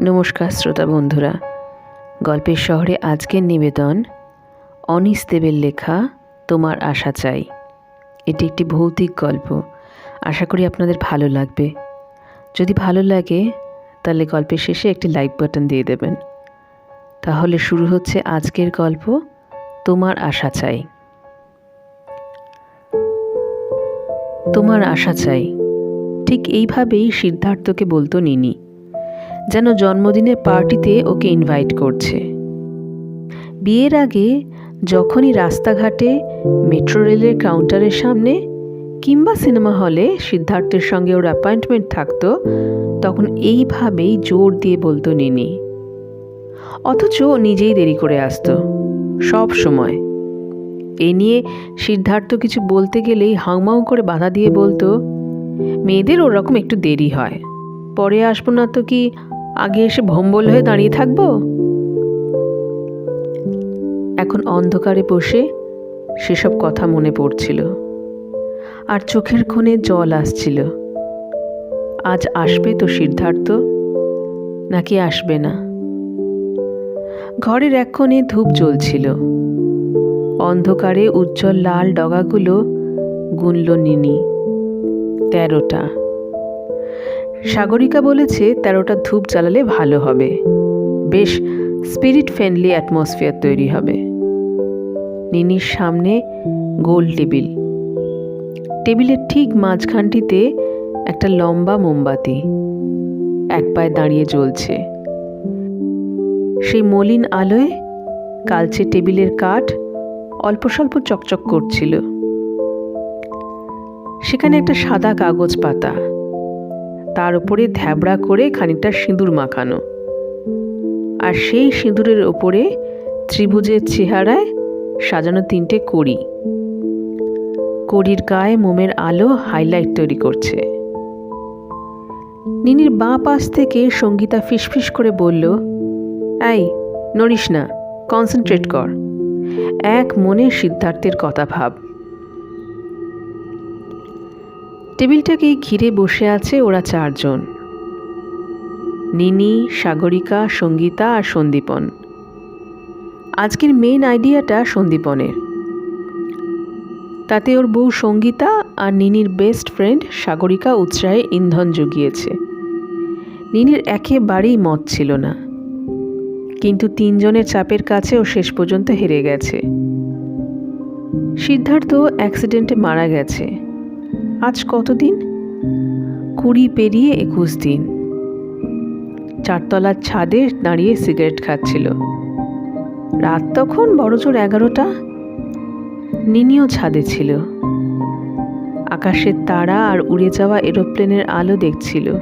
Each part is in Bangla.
নমস্কার শ্রোতা বন্ধুরা। গল্পের শহরে আজকের নিবেদন, অনিস দেবের লেখা, তোমার আশা চাই। এটি একটি ভৌতিক গল্প। আশা করি আপনাদের ভালো লাগবে। যদি ভালো লাগে, তাহলে গল্পের শেষে একটি লাইক বাটন দিয়ে দেবেন। তাহলে শুরু হচ্ছে আজকের গল্প, তোমার আশা চাই। তোমার আশা চাই। ঠিক এইভাবেই সিদ্ধার্থকে বলতো নিনি। যেন জন্মদিনের পার্টিতে ওকে ইনভাইট করছে। বিয়ের আগে যখনই রাস্তাঘাটে মেট্রো রেলের কাউন্টারের সামনে কিংবা সিনেমা হলে সিদ্ধার্থের সঙ্গে ওর অ্যাপয়েন্টমেন্ট থাকতো, তখন এইভাবেই জোর দিয়ে বলতো নিনি। অথচ নিজেই দেরি করে আসতো, সব সময়। এ নিয়ে সিদ্ধার্থ কিছু বলতে গেলেই হাউমাউ করে বাধা দিয়ে বলতো, মেয়েদের ওরকম একটু দেরি হয়। পরে আসব না তো কি আগে এসে ভম্বল হয়ে দাঁড়িয়ে থাকব? এখন অন্ধকারে বসে সেসব কথা মনে পড়ছিল। আর চোখের কোণে জল আসছিল। আজ আসবে তো সিদ্ধার্থ? নাকি আসবে না? ঘরের এক কোণে ধূপ জ্বলছিল। অন্ধকারে উজ্জ্বল লাল ডগাগুলো গুনল নিনি। তেরোটা। সাগরিকা বলেছে তেরোটা ধূপ জ্বালালে ভালো হবে। বেশ স্পিরিট ফ্রেন্ডলি অ্যাটমসফিয়ার তৈরি হবে। নিনির সামনে গোল টেবিল। টেবিলের ঠিক মাঝখানটিতে একটা লম্বা মোমবাতি। এক পায়ে দাঁড়িয়ে জ্বলছে। সেই মলিন আলোয় কালচে টেবিলের কাঠ অল্প স্বল্প চকচক করছিল। সেখানে একটা সাদা কাগজ পাতা। তার উপরে ধ্যাবড়া করে খানিকটা সিঁদুর মাখানো। আর সেই সিঁদুরের ওপরে ত্রিভুজের চেহারায় সাজানো তিনটে কড়ি। কড়ির গায়ে মোমের আলো হাইলাইট তৈরি করছে। নিনির বাঁ পাশ থেকে সঙ্গীতা ফিসফিস করে বলল, এই, নড়িস না কনসেন্ট্রেট কর। এক মনে সিদ্ধার্থের কথা ভাব। টেবিলটাকে ঘিরে বসে আছে ওরা চারজন। নিনি, সাগরিকা, সঙ্গীতা আর সন্দীপন। আজকের মেন আইডিয়াটা সন্দীপনের। তাতে ওর বউ সঙ্গীতা আর নিনির বেস্ট ফ্রেন্ড সাগরিকা উৎসাহে ইন্ধন জুগিয়েছে। নিনির একেবারেই মত ছিল না। কিন্তু তিনজনের চাপের কাছে ও শেষ পর্যন্ত হেরে গেছে। সিদ্ধার্থ অ্যাক্সিডেন্টে মারা গেছে। আজ কতদিন? কুড়ি পেরিয়ে একুশ দিন। চারতলার ছাদে দাঁড়িয়ে সিগারেট খাচ্ছিল। রাত তখন বড়জোর এগারোটা। নিনিও ছাদে ছিল। আকাশের তারা আর উড়ে যাওয়া এরোপ্লেনের আলো দেখছিল।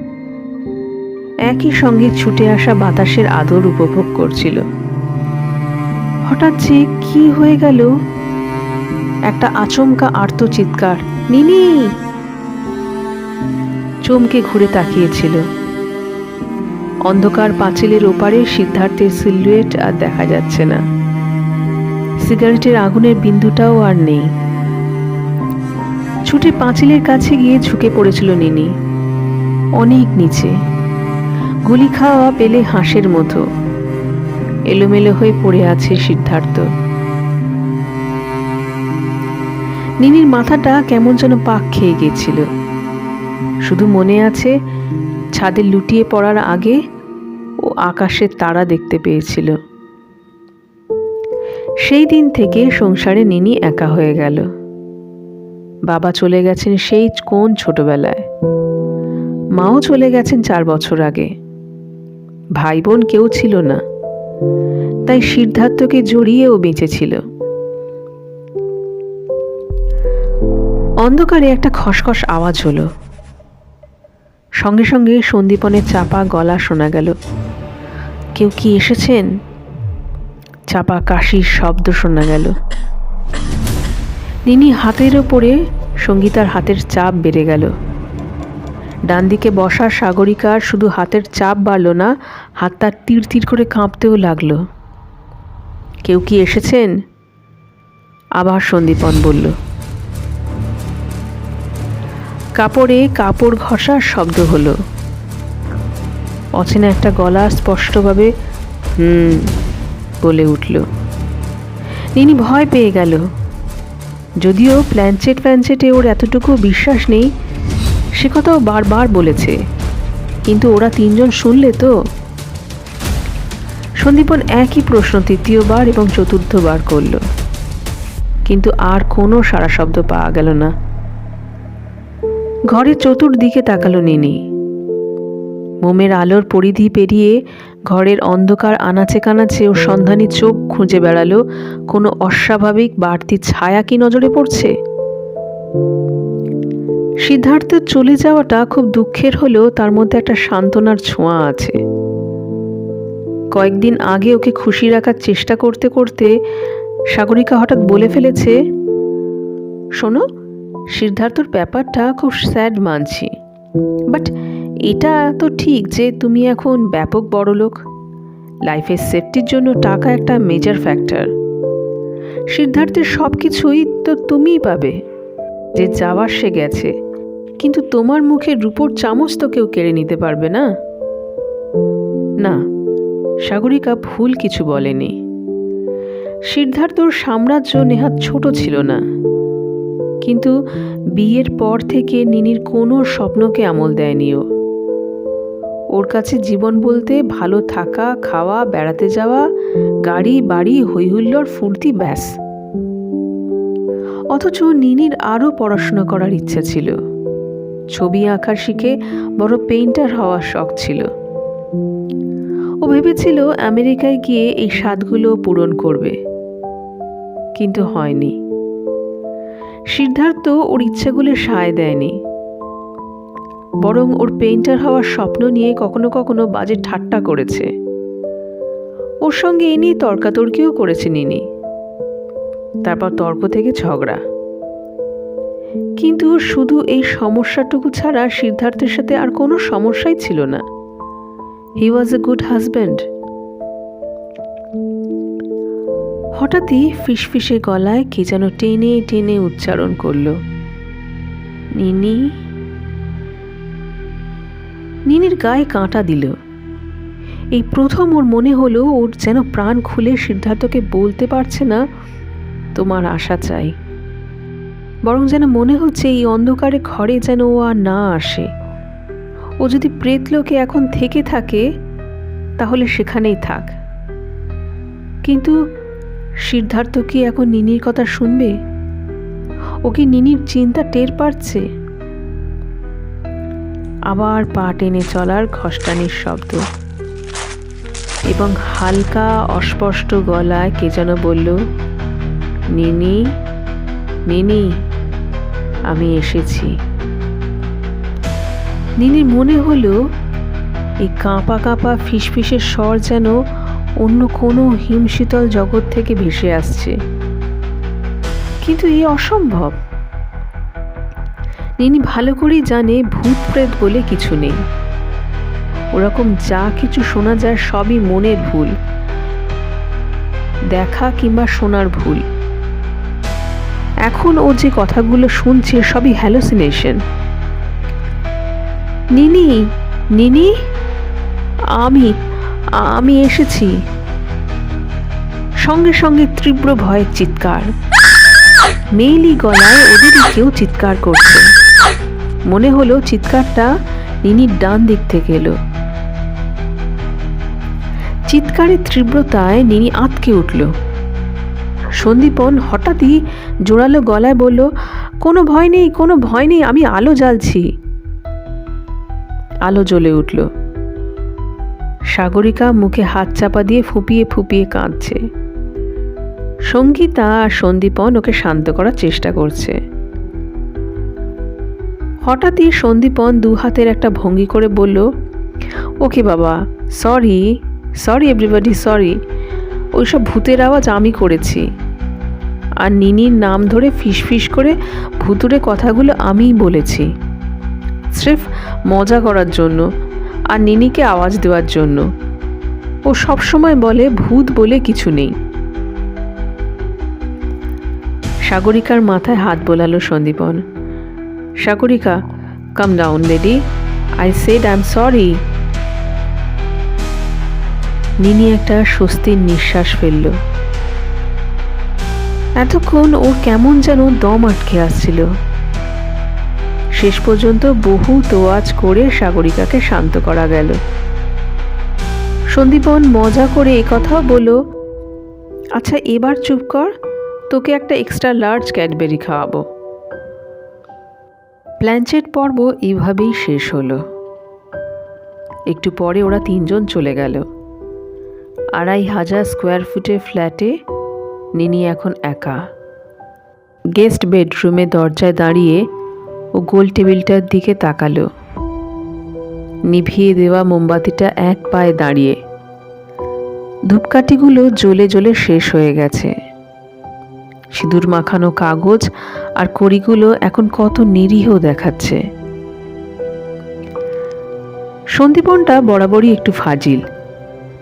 একই সঙ্গে ছুটে আসা বাতাসের আদর উপভোগ করছিল। হঠাৎ যে কি হয়ে গেল? একটা আচমকা আর্ত চিৎকার নিনি! চমকে ঘুরে তাকিয়েছিল। অন্ধকার পাঁচিলের ওপারে সিদ্ধার্থের সিলুয়েট আর দেখা যাচ্ছে না। সিগারেটের আগুনের বিন্দুটাও আর নেই। ছুটে পাঁচিলের কাছে গিয়ে ঝুঁকে পড়েছিল নিনি। অনেক নিচে। গুলি খাওয়া পেলে হাঁসের মতো। এলোমেলো হয়ে পড়ে আছে সিদ্ধার্থ। নিনির মাথাটা কেমন যেন পাক খেয়ে গেছিল। শুধু মনে আছে, ছাদে লুটিয়ে পড়ার আগে ও আকাশের তারা দেখতে পেয়েছিল। সেই দিন থেকে সংসারে নিনি একা হয়ে গেল। বাবা চলে গেছেন সেই কোন ছোটবেলায়। মাও চলে গেছেন চার বছর আগে। ভাই বোন কেউ ছিল না। তাই সিদ্ধার্থকে জড়িয়েও বেঁচেছিল অন্ধকারে একটা খসখস আওয়াজ হলো। সঙ্গে সঙ্গে সন্দীপনের চাপা গলা শোনা গেল। কেউ কি এসেছেন? চাপা কাশির শব্দ শোনা গেল। নিনি হাতের ওপরে সঙ্গীতার হাতের চাপ বেড়ে গেল। ডান দিকে বসা সাগরিকার শুধু হাতের চাপ বাড়ল না, হাত তার তীর তীর করে কাঁপতেও লাগল। কেউ কি এসেছেন? আবার সন্দীপন বলল। কাপড়ে কাপড় ঘষার শব্দ হলো। অচেনা একটা গলা স্পষ্টভাবে, হুম, বলে উঠল। নিনি ভয় পেয়ে গেল। যদিও প্ল্যানচেট প্ল্যানচেটে ওর এতটুকু বিশ্বাস নেই, সে কথাও বারবার বলেছে। কিন্তু ওরা তিনজন শুনলে তো? সন্দীপন একই প্রশ্ন তৃতীয়বার এবং চতুর্থবার করল। কিন্তু আর কোনো সারা শব্দ পাওয়া গেল না। ঘরের চতুর্দিকে তাকালো নিনি। মোমের আলোর পরিধি পেরিয়ে ঘরের অন্ধকার আনাচে কানাচে ও সন্ধানী চোখ খুঁজে বেড়ালো, কোনো অস্বাভাবিক বাড়তি ছায়া কি নজরে পড়ছে? সিদ্ধার্থের চলে যাওয়াটা খুব দুঃখের হলেও তার মধ্যে একটা সান্ত্বনার ছোঁয়া আছে। কয়েকদিন আগে ওকে খুশি রাখার চেষ্টা করতে করতে সাগরিকা হঠাৎ বলে ফেলেছে, শোনো সিদ্ধার্থর ব্যাপারটা খুব স্যাড মানছি। বাট এটা তো ঠিক যে তুমি এখন ব্যাপক বড় লোক লাইফের সেফটির জন্য টাকা একটা মেজর ফ্যাক্টর সিদ্ধার্থের সব কিছুই তো তুমিই পাবে। যে যাওয়ার সে গেছে। কিন্তু তোমার মুখে রূপোর চামচ তো কেউ কেড়ে নিতে পারবে না। না, সাগরিকা ভুল কিছু বলেনি। সিদ্ধার্থর সাম্রাজ্য নেহাত ছোট ছিল না। কিন্তু বিয়ের পর থেকে নিনির কোনো স্বপ্নকে আমল দেয়নি ও ওর কাছে জীবন বলতে ভালো থাকা, খাওয়া, বেড়াতে যাওয়া, গাড়ি, বাড়ি, হৈহুল্লোর, ফুর্তি, ব্যাস। অথচ নিনির আরও পড়াশোনা করার ইচ্ছা ছিল। ছবি আঁকা শিখে বড় পেইন্টার হওয়ার শখ ছিল। ও ভেবেছিল আমেরিকায় গিয়ে এই স্বাদগুলো পূরণ করবে। কিন্তু হয়নি। সিদ্ধার্থ ওর ইচ্ছাগুলো সায় দেয়নি। বরং ওর পেইন্টার হওয়ার স্বপ্ন নিয়ে কখনো কখনো বাজে ঠাট্টা করেছে। ওর সঙ্গে এ নিয়ে তর্কাতর্কিও করেছে নিনি তারপর তর্ক থেকে ঝগড়া। কিন্তু শুধু এই সমস্যাটুকু ছাড়া সিদ্ধার্থের সাথে আর কোনো সমস্যাই ছিল না। হি ওয়াজ এ গুড হাজব্যান্ড হঠাৎই ফিসফিসে গলায় কে যেন টেনে টেনে উচ্চারণ করল। নিনি। নিনির গায়ে কাঁটা দিল। এই প্রথম ওর মনে হলো ওর যেন প্রাণ খুলে সিদ্ধার্থকে বলতে পারছে না, তোমার আশা চাই। বরং যেন মনে হচ্ছে এই অন্ধকারে ঘরে যেন ও আর না আসে। ও যদি প্রেতলোকে এখন থেকে থাকে, তাহলে সেখানেই থাক। কিন্তু সিদ্ধার্থ কি এখন নিনির কথা শুনবে? ও কি নিনির চিন্তা টের পাচ্ছে? আবার পা টেনে চলার খসটানির শব্দ। এবং হালকা অস্পষ্ট গলায় কে যেন বলল, নিনি নিনি, আমি এসেছি। নিনির মনে হলো, এই কাঁপা কাঁপা ফিসফিসের স্বর যেন অন্য কোনো হিমশীতল জগৎ থেকে ভেসে আসছে। কিন্তু এই অসম্ভব। নিনি ভালো করেই জানে ভূত প্রেত বলে কিছু নেই। ওরকম যা কিছু শোনা যায় সবই মনের ভুল। দেখা কিংবা শোনার ভুল। এখন ও যে কথাগুলো শুনছে সবই হ্যালোসিনেশন। নিনি নিনি? আমি আমি এসেছি। সঙ্গে সঙ্গে তীব্র ভয়ের চিৎকার। মেইলি গলায় ওদেরই কেউ চিৎকার করছে। মনে হলো চিৎকারটা নিনির ডান দিক থেকে এলো। চিৎকারের তীব্রতায় নিনি আঁতকে উঠল। সন্দীপন হঠাৎই জোরালো গলায় বলল, কোনো ভয় নেই, কোনো ভয় নেই, আমি আলো জ্বালছি। আলো জ্বলে উঠল। সাগরিকা মুখে হাত চাপা দিয়ে ফুপিয়ে ফুপিয়ে কাঁদছে। সঙ্গীতা আর সন্দীপন ওকে শান্ত করার চেষ্টা করছে। হঠাৎই সন্দীপন দু হাতের একটা ভঙ্গি করে বলল, ওকে বাবা সরি সরি এভরিবডি সরি ওইসব ভূতের আওয়াজ আমি করেছি। আর নিনির নাম ধরে ফিসফিস করে ভুতুরে কথাগুলো আমিই বলেছি। স্রেফ মজা করার জন্য আর নিনিকে আওয়াজ দেওয়ার জন্য। ও সবসময় বলে, ভূত বলে কিছু নেই। সাগরিকার মাথায় হাত বোলালো Sandipan. Sagarika come down lady I said I am sorry Nini একটা স্বস্তির নিঃশ্বাস ফেলল। এতক্ষণ ওর কেমন যেন দম আটকে আসছিল। শেষ পর্যন্ত বহু তোয়াজ করে সাগরিকাকে শান্ত করা গেল। সন্দীপন মজা করে এ কথাও বলল আচ্ছা এবার চুপ কর। তোকে একটা এক্সট্রা লার্জ ক্যাডবেরি খাওয়াবো। প্ল্যানচেট পর্ব এইভাবেই শেষ হলো। একটু পরে ওরা তিনজন চলে গেল। আড়াই হাজার স্কোয়ার ফুটের ফ্ল্যাটে নিনি এখন একা। গেস্ট বেডরুমে দরজায় দাঁড়িয়ে ও গোল টেবিলটার দিকে তাকালো। নিভিয়ে দেওয়া মোমবাতিটা এক পায়ে দাঁড়িয়ে। ধূপকাঠিগুলো জ্বলে জ্বলে শেষ হয়ে গেছে। সিঁদুর মাখানো কাগজ আর কড়িগুলো এখন কত নিরীহ দেখাচ্ছে। সন্দীপনটা বরাবরই একটু ফাজিল।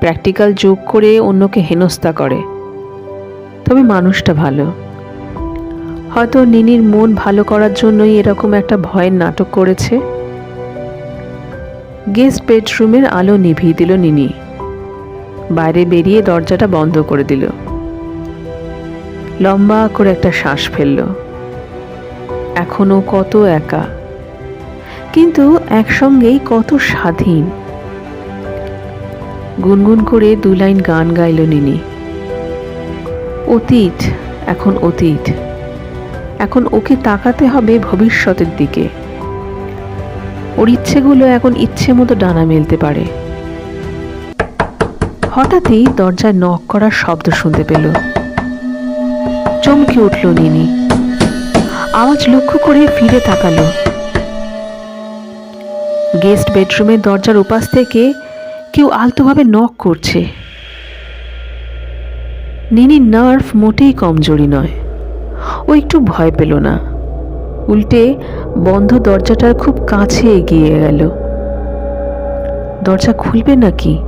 প্র্যাকটিক্যাল যোগ করে অন্যকে হেনস্থা করে। তবে মানুষটা ভালো। হয়তো নিনির মন ভালো করার জন্যই এরকম একটা ভয়ের নাটক করেছে। গেস্ট বেডরুমের আলো নিভিয়ে দিল নিনি। বাইরে বেরিয়ে দরজাটা বন্ধ করে দিল। লম্বা করে একটা শ্বাস ফেলল। এখনও কত একা। কিন্তু একসঙ্গেই কত স্বাধীন। গুনগুন করে দু লাইন গান গাইল নিনি। অতীত, এখন অতীত। এখন ওকে তাকাতে হবে ভবিষ্যতের দিকে। ওর ইচ্ছেগুলো এখন ইচ্ছে মতো ডানা মেলতে পারে। হঠাৎই দরজায় নক করার শব্দ শুনতে পেল। চমকে উঠল নিনি। আওয়াজ লক্ষ্য করে ফিরে তাকালো। গেস্ট বেডরুমের দরজার উপাস থেকে কেউ আলতোভাবে নক করছে। নিনির নার্ভ মোটেই কমজোরি নয়। ও একটু ভয় পেল না। উল্টে বন্ধ দরজাটার খুব কাছে এগিয়ে গেল। দরজা খুলবে নাকি?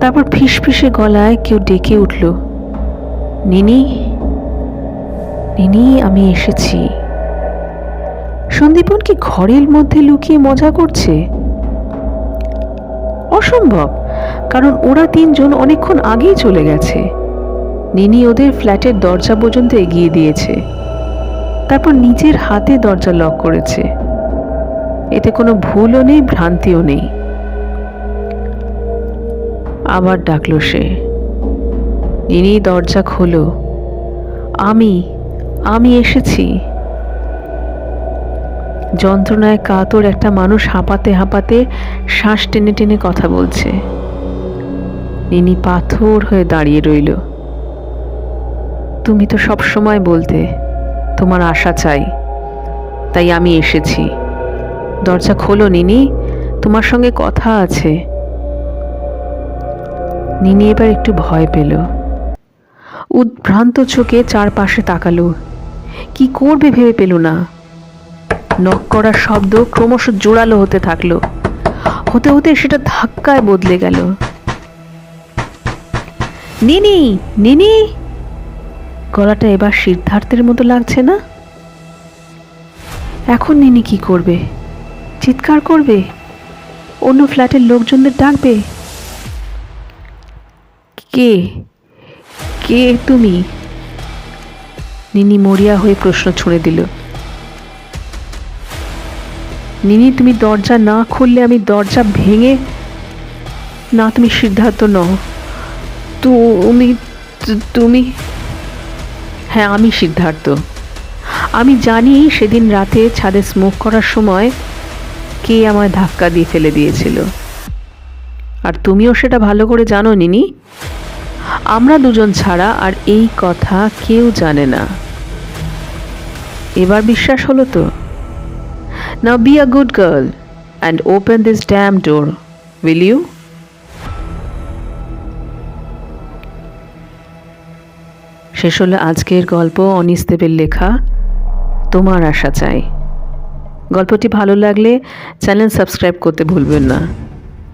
তারপর ফিসফিসে গলায় কেউ ডেকে উঠল, নিনি নিনি, আমি এসেছি। সন্দীপন কি ঘরের মধ্যে লুকিয়ে মজা করছে? অসম্ভব, কারণ ওরা তিনজন অনেকক্ষণ আগেই চলে গেছে। নিনি ওদের ফ্ল্যাটের দরজা পর্যন্ত এগিয়ে দিয়েছে। তারপর নিজের হাতে দরজা লক করেছে। এতে কোনো ভুলও নেই, ভ্রান্তিও নেই। আবার ডাকলো সে। নিনি দরজা খোলো। আমি আমি এসেছি। যন্ত্রণায় কাতর একটা মানুষ হাঁপাতে হাঁপাতে শ্বাস টেনে টেনে কথা বলছে। নিনি পাথর হয়ে দাঁড়িয়ে রইল। তুমি তো সব সময় বলতে, তোমার আশা চাই। তাই আমি এসেছি। দরজা খোলো, নিনি। তোমার সঙ্গে কথা আছে। নিনি এবার একটু ভয় পেল। উদ্ভ্রান্ত চোখে চারপাশে তাকালো। কি করবে ভেবে পেল না। নক করার শব্দ ক্রমশ জোরালো হতে থাকল। হতে হতে সেটা ধাক্কায় বদলে গেল। নিনি নিনি! গলাটা এবার সিদ্ধার্থের মতো লাগছে না? এখন নিনি কি করবে? চিৎকার করবে? অন্য ফ্ল্যাটের লোকজনদের ডাকবে? কে? কে তুমি? নিনি মরিয়া হয়ে প্রশ্ন ছুঁড়ে দিল। নিনি, তুমি দরজা না খুললে আমি দরজা ভেঙে না তুমি সিদ্ধার্থ নও। তুমি তুমি হ্যাঁ আমি সিদ্ধার্থ। আমি জানি সেদিন রাতে ছাদে স্মোক করার সময় কে আমায় ধাক্কা দিয়ে ফেলে দিয়েছিল। আর তুমিও সেটা ভালো করে জানো, নিনি। আমরা দুজন ছাড়া আর এই কথা কেউ জানে না। এবার বিশ্বাস হলো তো? Now be a good girl and open this damn door will you শেষ হলো আজকের গল্প অনিস দেবের লেখা, তোমার আশা চাই। গল্পটি ভালো লাগলে চ্যানেল সাবস্ক্রাইব করতে ভুলবেন না।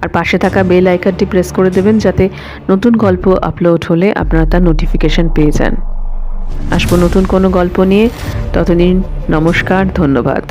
আর পাশে থাকা বেল আইকনটি প্রেস করে দেবেন যাতে নতুন গল্প আপলোড হলে আপনারা তার নোটিফিকেশান পেয়ে যান। আসব নতুন কোনো গল্প নিয়ে। ততদিন নমস্কার, ধন্যবাদ।